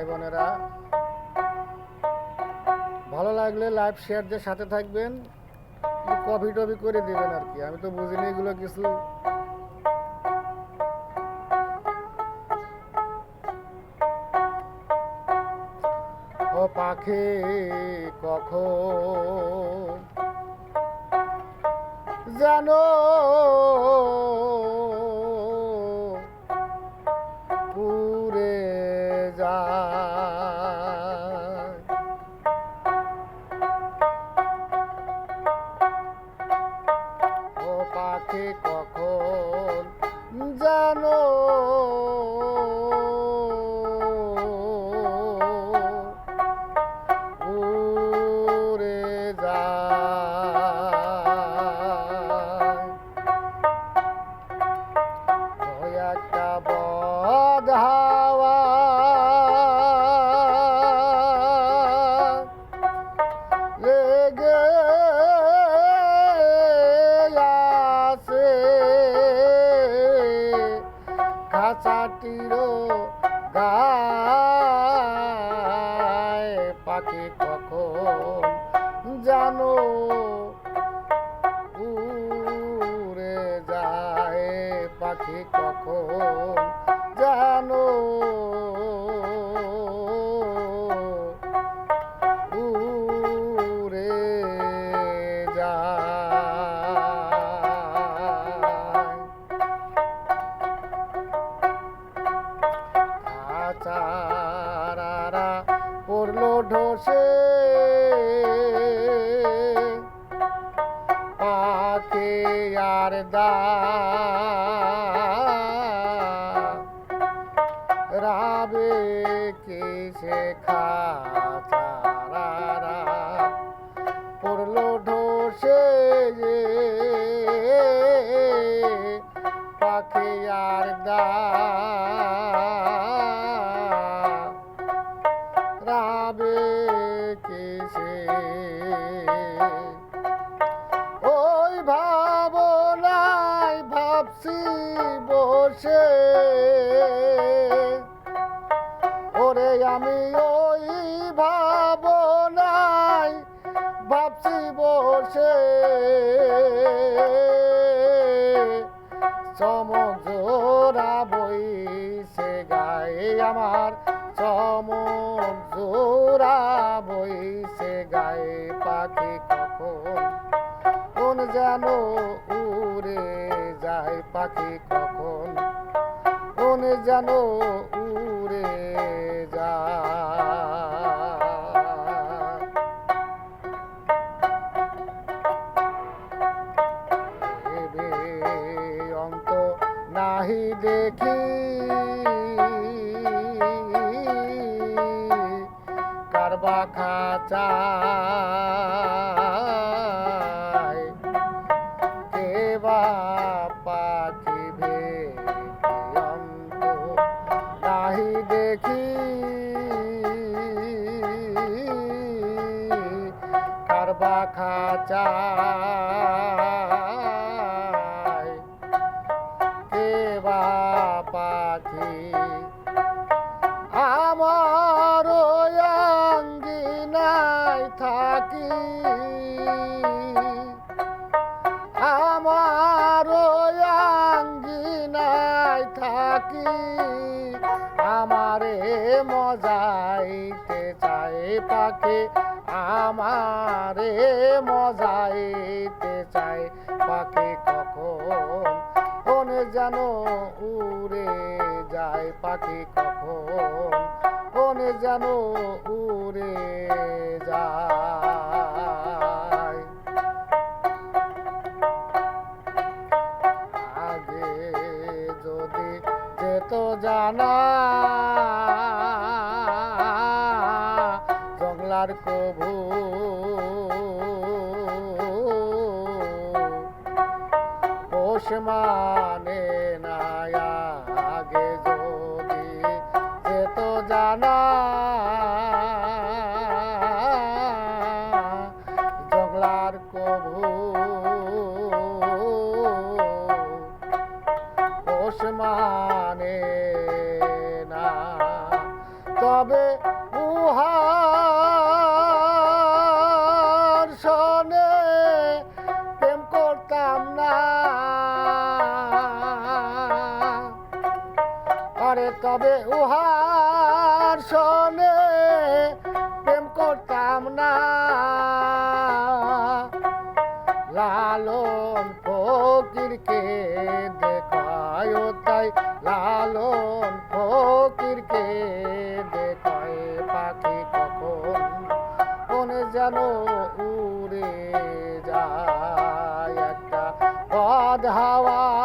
ভাই বোনেরা। ভালো লাগলে লাইভ শেয়ার দিয়ে সাথে থাকবেন। কপি টপি করে দিবেন আর কি। আমি তো বুঝিনি এগুলো কিছু। ও পাখি, কখন জানো? পুরে যায়। জানো খাঁচাটিরও গায় পাখি কখন জানো উড়ে যায়? পাখি কখন আর দা বসে ওরে আমি ওই ভাবনাই ভাবছি বসে। জোড়া বইছে গায়ে আমার। চমক জোড়া বইছে গায়ে পাখি কখন? কোন যেন উড়ে যায় পাখি কখন? যেন উড়ে যা। অন্ত নাহি দেখি। কারবা খাচায় কারবা খাচায় কে বা পাখি? আমার আঙ্গিনায় থাকি। আমার আঙ্গিনায় থাকি। মজাইতে চায় পাখি, আমারে মজাইতে চায় পাখি কখন? কোন যেন উড়ে যায় পাখি কখন? কোন যেন উড়ে যায়। আগে যদি যেত জানা মানে না আগে যদি যেত জানা। জংলার কবু। পোষ মানে না। তবে তবে উহার শোনে? প্রেম করতাম না। লালন ফকিরকে দেখায় তাই। লালন ফকিরকে দেখায় পাখি কখন? কোন যেন উড়ে যায় একটা পদ হাওয়া।